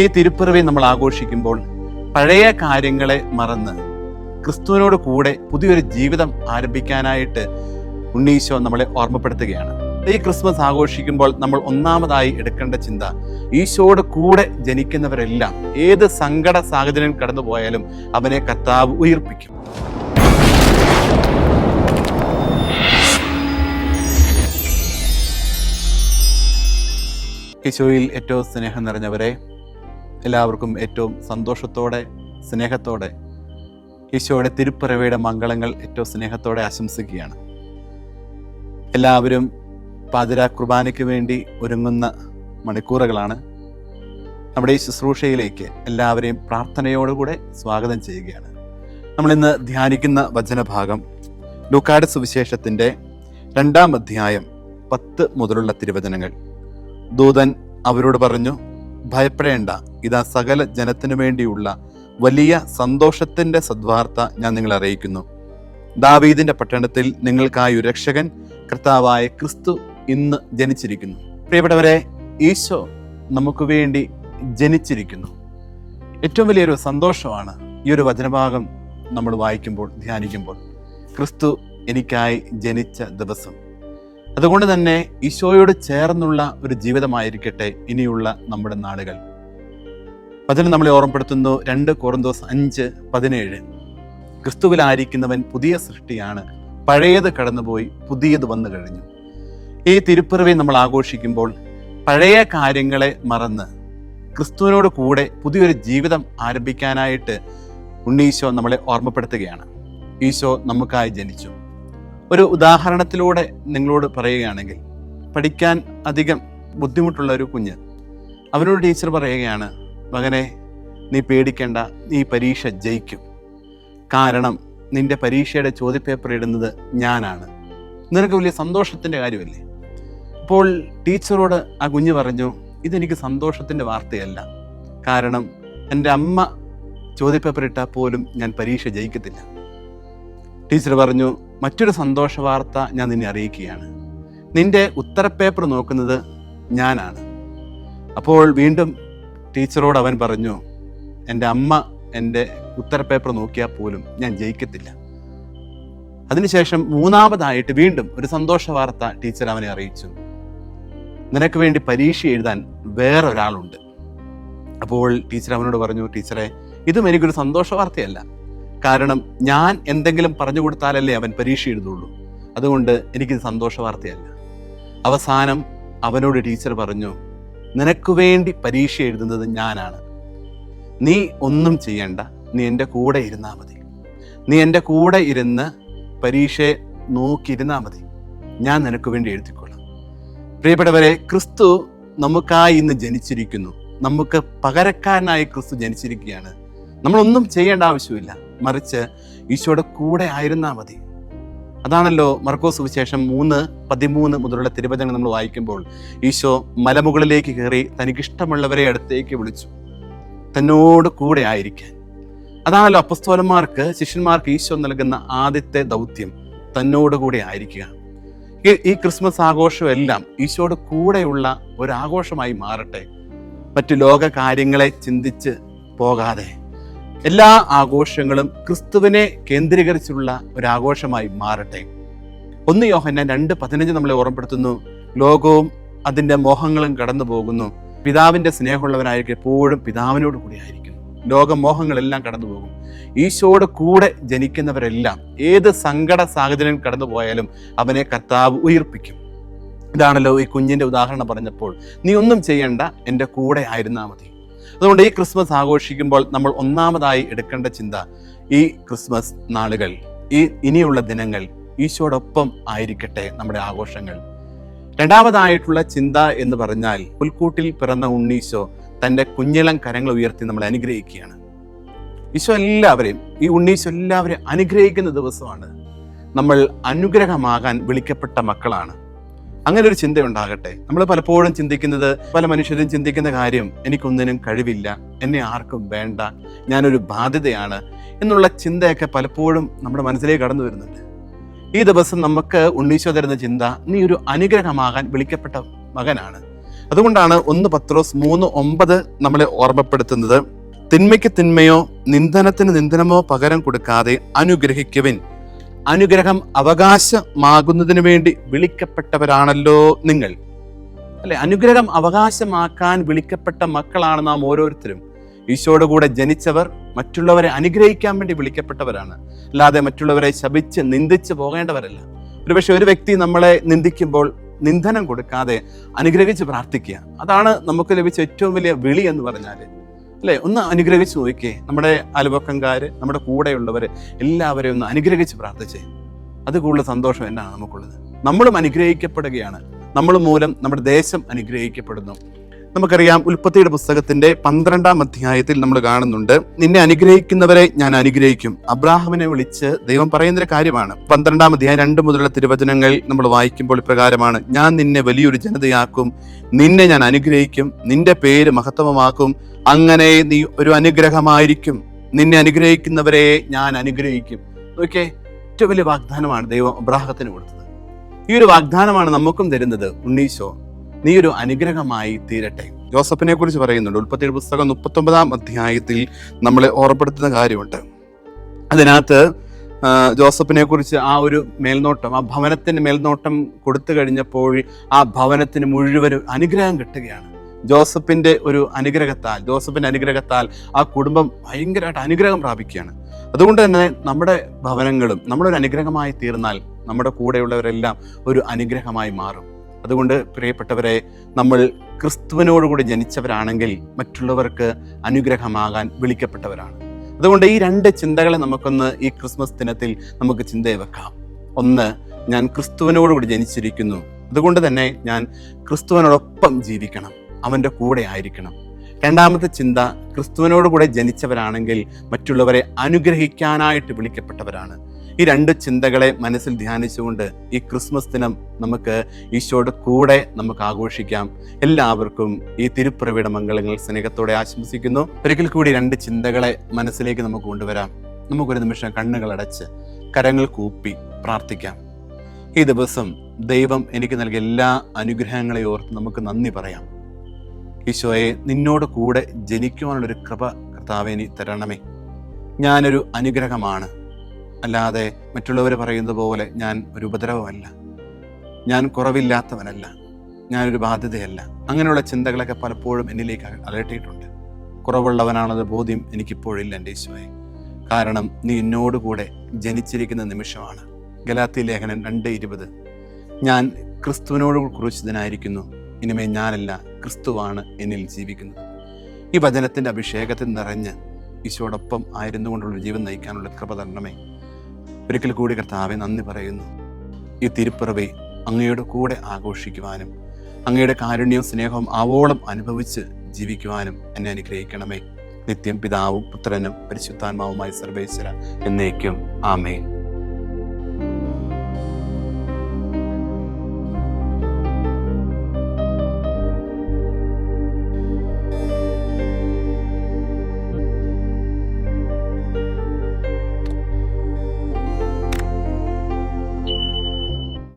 ഈ തിരുപ്പിറവി നമ്മൾ ആഘോഷിക്കുമ്പോൾ പഴയ കാര്യങ്ങളെ മറന്ന് ക്രിസ്തുവിനോട് കൂടെ പുതിയൊരു ജീവിതം ആരംഭിക്കാനായിട്ട് ഉണ്ണീശോ നമ്മളെ ഓർമ്മപ്പെടുത്തുകയാണ്. ഈ ക്രിസ്മസ് ആഘോഷിക്കുമ്പോൾ നമ്മൾ ഒന്നാമതായി എടുക്കേണ്ട ചിന്ത ഈശോയുടെ കൂടെ ജനിക്കുന്നവരെല്ലാം ഏത് സങ്കട സാഹചര്യം കടന്നു പോയാലും അവനെ കർത്താവ് ഉയർപ്പിക്കും. ഈശോയിൽ ഏറ്റവും സ്നേഹം നിറഞ്ഞവരെ എല്ലാവർക്കും ഏറ്റവും സന്തോഷത്തോടെ സ്നേഹത്തോടെ ഈശോയുടെ തിരുപ്പിറവയുടെ മംഗളങ്ങൾ ഏറ്റവും സ്നേഹത്തോടെ ആശംസിക്കുകയാണ്. എല്ലാവരും പാതിര കുർബാനയ്ക്ക് വേണ്ടി ഒരുങ്ങുന്ന മണിക്കൂറുകളാണ്. നമ്മുടെ ഈ ശുശ്രൂഷയിലേക്ക് എല്ലാവരെയും പ്രാർത്ഥനയോടുകൂടെ സ്വാഗതം ചെയ്യുകയാണ്. നമ്മളിന്ന് ധ്യാനിക്കുന്ന വചനഭാഗം ലൂക്കാട് സുവിശേഷത്തിന്റെ രണ്ടാം അധ്യായം പത്ത് മുതലുള്ള തിരുവചനങ്ങൾ. ദൂതൻ അവരോട് പറഞ്ഞു ഭയപ്പെടേണ്ട. ഇതാ സകല ജനത്തിനു വേണ്ടിയുള്ള വലിയ സന്തോഷത്തിന്റെ സദ്വാർത്ത ഞാൻ നിങ്ങളെ അറിയിക്കുന്നു. ദാവീദിന്റെ പട്ടണത്തിൽ നിങ്ങൾക്കായി ഒരു രക്ഷകൻ കർത്താവായ ക്രിസ്തു ഇന്ന് ജനിച്ചിരിക്കുന്നു. പ്രിയപ്പെട്ടവരെ ഈശോ നമുക്ക് വേണ്ടി ജനിച്ചിരിക്കുന്നു. ഏറ്റവും വലിയൊരു സന്തോഷമാണ് ഈ ഒരു വചനഭാഗം നമ്മൾ വായിക്കുമ്പോൾ ധ്യാനിക്കുമ്പോൾ. ക്രിസ്തു എനിക്കായി ജനിച്ച ദിവസം. അതുകൊണ്ട് തന്നെ ഈശോയോട് ചേർന്നുള്ള ഒരു ജീവിതമായിരിക്കട്ടെ ഇനിയുള്ള നമ്മുടെ നാളുകൾ. അതിന് നമ്മളെ ഓർമ്മപ്പെടുത്തുന്നു രണ്ട് കോറന്തോസ് അഞ്ച് പതിനേഴ്. ക്രിസ്തുവിലായിരിക്കുന്നവൻ പുതിയ സൃഷ്ടിയാണ് പഴയത് കടന്നുപോയി പുതിയത് വന്നു കഴിഞ്ഞു. ഈ തിരുപ്പിറവി നമ്മൾ ആഘോഷിക്കുമ്പോൾ പഴയ കാര്യങ്ങളെ മറന്ന് ക്രിസ്തുവിനോട് കൂടെ പുതിയൊരു ജീവിതം ആരംഭിക്കാനായിട്ട് ഉണ്ണീശോ നമ്മളെ ഓർമ്മപ്പെടുത്തുകയാണ്. ഈശോ നമുക്കായി ജനിച്ചു. ഒരു ഉദാഹരണത്തിലൂടെ നിങ്ങളോട് പറയുകയാണെങ്കിൽ പഠിക്കാൻ അധികം ബുദ്ധിമുട്ടുള്ള ഒരു കുഞ്ഞ്. അവനോട് ടീച്ചർ പറയുകയാണ് മകനെ നീ പേടിക്കേണ്ട നീ പരീക്ഷ ജയിക്കും. കാരണം നിന്റെ പരീക്ഷയുടെ ചോദ്യപേപ്പർ ഇടുന്നത് ഞാനാണ്. നിനക്ക് വലിയ സന്തോഷത്തിന്റെ കാര്യമല്ലേ? അപ്പോൾ ടീച്ചറോട് ആ കുഞ്ഞ് പറഞ്ഞു ഇതെനിക്ക് സന്തോഷത്തിന്റെ വാർത്തയല്ല. കാരണം എന്റെ അമ്മ ചോദ്യപേപ്പർ ഇട്ടാൽ പോലും ഞാൻ പരീക്ഷ ജയിക്കത്തില്ല. ടീച്ചർ പറഞ്ഞു മറ്റൊരു സന്തോഷ വാർത്ത ഞാൻ നിന്നെ അറിയിക്കുകയാണ്. നിന്റെ ഉത്തരപേപ്പർ നോക്കുന്നത് ഞാനാണ്. അപ്പോൾ വീണ്ടും ടീച്ചറോട് അവൻ പറഞ്ഞു എന്റെ അമ്മ എന്റെ ഉത്തരപേപ്പർ നോക്കിയാൽ പോലും ഞാൻ ജയിക്കത്തില്ല. അതിനുശേഷം മൂന്നാമതായിട്ട് വീണ്ടും ഒരു സന്തോഷ വാർത്ത ടീച്ചർ അവനെ അറിയിച്ചു. നിനക്ക് വേണ്ടി പരീക്ഷ എഴുതാൻ വേറൊരാളുണ്ട്. അപ്പോൾ ടീച്ചർ അവനോട് പറഞ്ഞു ടീച്ചറെ ഇതും എനിക്കൊരു സന്തോഷ വാർത്തയല്ല കാരണം ഞാൻ എന്തെങ്കിലും പറഞ്ഞു കൊടുത്താലല്ലേ അവൻ പരീക്ഷ എഴുതുള്ളൂ. അതുകൊണ്ട് എനിക്കിത് സന്തോഷ വാർത്തയല്ല. അവസാനം അവനോട് ടീച്ചർ പറഞ്ഞു നിനക്ക് വേണ്ടി പരീക്ഷ എഴുതുന്നത് ഞാനാണ്. നീ ഒന്നും ചെയ്യണ്ട. നീ എന്റെ കൂടെ ഇരുന്നാൽ മതി. നീ എന്റെ കൂടെ ഇരുന്ന് പരീക്ഷയെ നോക്കിയിരുന്നാൽ മതി. ഞാൻ നിനക്ക് വേണ്ടി എഴുതിക്കൊള്ളാം പ്രിയപ്പെട്ടവരെ ക്രിസ്തു നമുക്കായി ഇന്ന് ജനിച്ചിരിക്കുന്നു. നമുക്ക് പകരക്കാരനായി ക്രിസ്തു ജനിച്ചിരിക്കുകയാണ്. നമ്മളൊന്നും ചെയ്യേണ്ട ആവശ്യമില്ല. മറിച്ച് ഈശോയുടെ കൂടെ ആയിരുന്നാൽ മതി. അതാണല്ലോ മർക്കോസ് സുവിശേഷം മൂന്ന് പതിമൂന്ന് മുതലുള്ള തിരുവചനങ്ങൾ നമ്മൾ വായിക്കുമ്പോൾ ഈശോ മലമുകളിലേക്ക് കയറി തനിക്കിഷ്ടമുള്ളവരെ അടുത്തേക്ക് വിളിച്ചു. തന്നോട് കൂടെ ആയിരിക്കാൻ. അതാണല്ലോ അപ്പസ്തോലന്മാർക്ക് ശിഷ്യന്മാർക്ക് ഈശോ നൽകുന്ന ആദ്യത്തെ ദൗത്യം. തന്നോട് കൂടെ ആയിരിക്കുക. ഈ ക്രിസ്മസ് ആഘോഷം എല്ലാം ഈശോയുടെ കൂടെയുള്ള ഒരു ആഘോഷമായി മാറട്ടെ. മറ്റു ലോക കാര്യങ്ങളെ ചിന്തിച്ച് പോകാതെ. എല്ലാ ആഘോഷങ്ങളും ക്രിസ്തുവിനെ കേന്ദ്രീകരിച്ചുള്ള ഒരു ആഘോഷമായി മാറട്ടെ. ഒന്ന് യോഹന്നാൻ രണ്ട് പതിനഞ്ച് നമ്മളെ ഓർമ്മപ്പെടുത്തുന്നു. ലോകവും അതിന്റെ മോഹങ്ങളും കടന്നു പോകുന്നു പിതാവിന്റെ സ്നേഹമുള്ളവനായിരിക്കും എപ്പോഴും പിതാവിനോട് കൂടിയായിരിക്കും ലോകമോഹങ്ങളെല്ലാം കടന്നു പോകും ഈശോയുടെ കൂടെ ജനിക്കുന്നവരെല്ലാം ഏത് സങ്കട സാഹചര്യം കടന്നു പോയാലും അവനെ കർത്താവ് ഉയർപ്പിക്കും. ഇതാണല്ലോ ഈ കുഞ്ഞിന്റെ ഉദാഹരണം പറഞ്ഞപ്പോൾ നീ ഒന്നും ചെയ്യണ്ട എന്റെ കൂടെ ആയിരുന്നാൽ മതി. അതുകൊണ്ട് ഈ ക്രിസ്മസ് ആഘോഷിക്കുമ്പോൾ നമ്മൾ ഒന്നാമതായി എടുക്കേണ്ട ചിന്ത ഈ ക്രിസ്മസ് നാളുകൾ ഈ ഇനിയുള്ള ദിനങ്ങൾ ഈശോടൊപ്പം ആയിരിക്കട്ടെ നമ്മുടെ ആഘോഷങ്ങൾ. രണ്ടാമതായിട്ടുള്ള ചിന്ത എന്ന് പറഞ്ഞാൽ പുൽക്കൂട്ടിൽ പിറന്ന ഉണ്ണീശോ തന്റെ കുഞ്ഞിളം കരങ്ങൾ ഉയർത്തി നമ്മളെ അനുഗ്രഹിക്കുകയാണ്. ഈശോ എല്ലാവരെയും ഈ ഉണ്ണീശോ എല്ലാവരെയും അനുഗ്രഹിക്കുന്ന ദിവസമാണ്. നമ്മൾ അനുഗ്രഹമാകാൻ വിളിക്കപ്പെട്ട മക്കളാണ്. അങ്ങനെ ഒരു ചിന്ത ഉണ്ടാകട്ടെ നമ്മൾ പലപ്പോഴും ചിന്തിക്കുന്നത് പല മനുഷ്യരും ചിന്തിക്കുന്ന കാര്യം എനിക്കൊന്നിനും കഴിവില്ല എന്നെ ആർക്കും വേണ്ട ഞാനൊരു ബാധ്യതയാണ് എന്നുള്ള ചിന്തയൊക്കെ പലപ്പോഴും നമ്മുടെ മനസ്സിലേക്ക് കടന്നു വരുന്നുണ്ട്. ഈ ദിവസം നമുക്ക് ഉണ്ണീശോ തരുന്ന ചിന്ത നീ ഒരു അനുഗ്രഹമാകാൻ വിളിക്കപ്പെട്ട മകനാണ്. അതുകൊണ്ടാണ് ഒന്ന് പത്രോസ് മൂന്ന് ഒമ്പത് നമ്മളെ ഓർമ്മപ്പെടുത്തുന്നത്. തിന്മയ്ക്ക് തിന്മയോ നിന്ദനത്തിന് നിന്ദനമോ പകരം കൊടുക്കാതെ അനുഗ്രഹിക്കുവിൻ. അനുഗ്രഹം അവകാശമാകുന്നതിന് വേണ്ടി വിളിക്കപ്പെട്ടവരാണല്ലോ നിങ്ങൾ. അല്ലെ? അനുഗ്രഹം അവകാശമാക്കാൻ വിളിക്കപ്പെട്ട മക്കളാണ് നാം ഓരോരുത്തരും. ഈശോയുടെ കൂടെ ജനിച്ചവർ മറ്റുള്ളവരെ അനുഗ്രഹിക്കാൻ വേണ്ടി വിളിക്കപ്പെട്ടവരാണ്. അല്ലാതെ മറ്റുള്ളവരെ ശപിച്ച് നിന്ദിച്ച് പോകേണ്ടവരല്ല. ഒരുപക്ഷെ ഒരു വ്യക്തി നമ്മളെ നിന്ദിക്കുമ്പോൾ നിന്ദനം കൊടുക്കാതെ അനുഗ്രഹിച്ച് പ്രാർത്ഥിക്കുക. അതാണ് നമുക്ക് ലഭിച്ച ഏറ്റവും വലിയ വിളി എന്ന് പറഞ്ഞാൽ അല്ലെ? ഒന്ന് അനുഗ്രഹിച്ച് നോക്കിയേ നമ്മുടെ അയൽപക്കംകാര് നമ്മുടെ കൂടെയുള്ളവര് എല്ലാവരെയും ഒന്ന് അനുഗ്രഹിച്ച് പ്രാർത്ഥിച്ചേ. അത് കൂടുതൽ സന്തോഷം എന്നാണ് നമുക്കുള്ളത്. നമ്മളും അനുഗ്രഹിക്കപ്പെടുകയാണ്. നമ്മൾ മൂലം നമ്മുടെ ദേശം അനുഗ്രഹിക്കപ്പെടുന്നു. നമുക്കറിയാം ഉൽപ്പത്തിയുടെ പുസ്തകത്തിന്റെ പന്ത്രണ്ടാം അധ്യായത്തിൽ നമ്മൾ കാണുന്നുണ്ട് നിന്നെ അനുഗ്രഹിക്കുന്നവരെ ഞാൻ അനുഗ്രഹിക്കും. അബ്രാഹമിനെ വിളിച്ച് ദൈവം പറയുന്നൊരു കാര്യമാണ്. പന്ത്രണ്ടാം അധ്യായം രണ്ട് മുതലുള്ള തിരുവചനങ്ങൾ നമ്മൾ വായിക്കുമ്പോൾ ഇപ്രകാരമാണ് ഞാൻ നിന്നെ വലിയൊരു ജനതയാക്കും നിന്നെ ഞാൻ അനുഗ്രഹിക്കും നിന്റെ പേര് മഹത്വമാക്കും അങ്ങനെ നീ ഒരു അനുഗ്രഹമായിരിക്കും. നിന്നെ അനുഗ്രഹിക്കുന്നവരെ ഞാൻ അനുഗ്രഹിക്കും. ഓക്കെ ഏറ്റവും വലിയ വാഗ്ദാനമാണ് ദൈവം അബ്രാഹത്തിന് കൊടുത്തത്. ഈ ഒരു വാഗ്ദാനമാണ് നമുക്കും തരുന്നത്. ഉണ്ണീശോ നീ ഒരു അനുഗ്രഹമായി തീരട്ടെ. ജോസഫിനെ കുറിച്ച് പറയുന്നുണ്ട്. ഉൽപ്പത്തിയുടെ പുസ്തകം മുപ്പത്തൊമ്പതാം അധ്യായത്തിൽ നമ്മളെ ഓർമ്മപ്പെടുത്തുന്ന കാര്യമുണ്ട്. അതിനകത്ത് ജോസഫിനെ കുറിച്ച് ആ ഒരു മേൽനോട്ടം ആ ഭവനത്തിന് മേൽനോട്ടം കൊടുത്തു കഴിഞ്ഞപ്പോൾ ആ ഭവനത്തിന് മുഴുവനും അനുഗ്രഹം കിട്ടുകയാണ്. ജോസഫിന്റെ ഒരു അനുഗ്രഹത്താൽ ജോസഫിന്റെ അനുഗ്രഹത്താൽ ആ കുടുംബം ഭയങ്കരമായിട്ട് അനുഗ്രഹം പ്രാപിക്കുകയാണ്. അതുകൊണ്ട് തന്നെ നമ്മുടെ ഭവനങ്ങളും നമ്മളൊരു അനുഗ്രഹമായി തീർന്നാൽ നമ്മുടെ കൂടെയുള്ളവരെല്ലാം ഒരു അനുഗ്രഹമായി മാറും. അതുകൊണ്ട് പ്രിയപ്പെട്ടവരെ നമ്മൾ ക്രിസ്തുവിനോടുകൂടി ജനിച്ചവരാണെങ്കിൽ മറ്റുള്ളവർക്ക് അനുഗ്രഹമാകാൻ വിളിക്കപ്പെട്ടവരാണ്. അതുകൊണ്ട് ഈ രണ്ട് ചിന്തകളെ നമുക്കൊന്ന് ഈ ക്രിസ്മസ് ദിനത്തിൽ നമുക്ക് ചിന്തയെ വെക്കാം. ഒന്ന് ഞാൻ ക്രിസ്തുവിനോടുകൂടി ജനിച്ചിരിക്കുന്നു. അതുകൊണ്ട് തന്നെ ഞാൻ ക്രിസ്തുവിനോടൊപ്പം ജീവിക്കണം. അവന്റെ കൂടെ ആയിരിക്കണം. രണ്ടാമത്തെ ചിന്ത ക്രിസ്തുവിനോടുകൂടെ ജനിച്ചവരാണെങ്കിൽ മറ്റുള്ളവരെ അനുഗ്രഹിക്കാനായിട്ട് വിളിക്കപ്പെട്ടവരാണ്. ഈ രണ്ട് ചിന്തകളെ മനസ്സിൽ ധ്യാനിച്ചുകൊണ്ട് ഈ ക്രിസ്മസ് ദിനം നമുക്ക് ഈശോയുടെ കൂടെ നമുക്ക് ആഘോഷിക്കാം. എല്ലാവർക്കും ഈ തിരുപ്പിറവിയുടെ മംഗളങ്ങൾ സ്നേഹത്തോടെ ആശംസിക്കുന്നു. ഒരിക്കൽ കൂടി രണ്ട് ചിന്തകളെ മനസ്സിലേക്ക് നമുക്ക് കൊണ്ടുവരാം. നമുക്കൊരു നിമിഷം കണ്ണുകൾ അടച്ച് കരങ്ങൾ കൂപ്പി പ്രാർത്ഥിക്കാം. ഈ ദിവസം ദൈവം എനിക്ക് നൽകിയ എല്ലാ അനുഗ്രഹങ്ങളെയും ഓർത്ത് നമുക്ക് നന്ദി പറയാം. ഈശോയെ നിന്നോട് കൂടെ ജനിക്കുവാനുള്ളൊരു കൃപ കർത്താവെ നീ തരണമേ. ഞാനൊരു അനുഗ്രഹമാണ്. അല്ലാതെ മറ്റുള്ളവർ പറയുന്നത് പോലെ ഞാൻ ഒരു ഉപദ്രവമല്ല. ഞാൻ കുറവില്ലാത്തവനല്ല. ഞാനൊരു ബാധ്യതയല്ല. അങ്ങനെയുള്ള ചിന്തകളൊക്കെ പലപ്പോഴും എന്നിലേക്ക് അലട്ടിയിട്ടുണ്ട്. കുറവുള്ളവനാണെന്ന ബോധ്യം എനിക്കിപ്പോഴില്ല എന്റെ ഈശോയെ. കാരണം നീ എന്നോട് കൂടെ ജനിച്ചിരിക്കുന്ന നിമിഷമാണ്. ഗലാത്തി ലേഖനം രണ്ട് ഇരുപത്. ഞാൻ ക്രിസ്തുവിനോട് കുറിച്ചതിനായിരിക്കുന്നു. ഇനിമേ ഞാനല്ല ക്രിസ്തുവാണ് എന്നിൽ ജീവിക്കുന്നത്. ഈ വചനത്തിന്റെ അഭിഷേകത്തിൽ നിറഞ്ഞ് ഈശോടൊപ്പം ആയിരുന്നു കൊണ്ടുള്ള ജീവൻ നയിക്കാനുള്ള കൃപ തരണമേ. ഒരിക്കൽ കൂടി കർത്താവെ നന്ദി പറയുന്നു. ഈ തിരുപ്പിറവി അങ്ങയുടെ കൂടെ ആഘോഷിക്കുവാനും അങ്ങയുടെ കാരുണ്യവും സ്നേഹവും ആവോളം അനുഭവിച്ച് ജീവിക്കുവാനും എന്നെ അനുഗ്രഹിക്കണമേ. നിത്യം പിതാവും പുത്രനും പരിശുദ്ധാത്മാവുമായി സർവേശ്വര എന്നേക്കും. ആമേൻ.